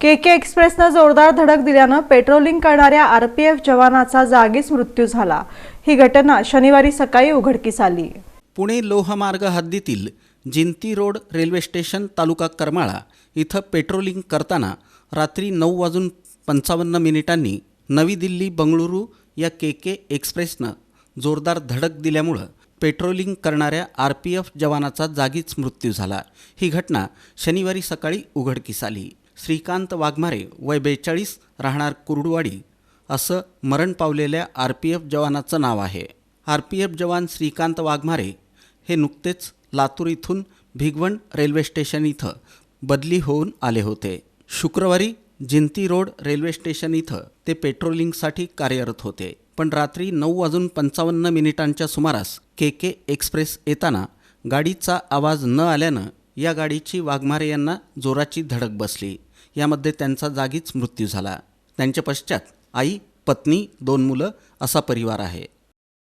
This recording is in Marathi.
के के एक्सप्रेसनं जोरदार धडक दिल्यानं पेट्रोलिंग करणाऱ्या आरपीएफ जवानाचा जागीच मृत्यू झाला. ही घटना शनिवारी सकाळी उघडकीस आली. पुणे लोहमार्ग हद्दीतील जिंती रोड रेल्वे स्टेशन तालुका करमाळा इथं पेट्रोलिंग करताना रात्री नऊ वाजून पंचावन्न मिनिटांनी नवी दिल्ली बंगळुरू या के के एक्सप्रेसनं जोरदार धडक दिल्यामुळं पेट्रोलिंग करणाऱ्या आर पी एफ जवानाचा जागीच मृत्यू झाला. ही घटना शनिवारी सकाळी उघडकीस आली. श्रीकांत वाघमारे वय बेचाळीस राहणार कुर्डवाडी. असं मरण पावलेल्या आर पी एफ जवानाचं नाव आहे. आर पी एफ जवान श्रीकांत वाघमारे हे नुकतेच लातूर इथून भिगवण रेल्वे स्टेशन इथं बदली होऊन आले होते. शुक्रवारी जिंती रोड रेल्वे स्टेशन इथं ते पेट्रोलिंगसाठी कार्यरत होते. पण रात्री नऊ वाजून पंचावन्न मिनिटांच्या सुमारास के के एक्सप्रेस येताना गाडीचा आवाज न आल्यानं या गाडीची वाघमारे यांना जोराची धडक बसली. यामध्ये त्यांचा जागीच मृत्यू झाला. त्यांच्या पश्चात आई पत्नी दोन मुलं असा परिवार आहे.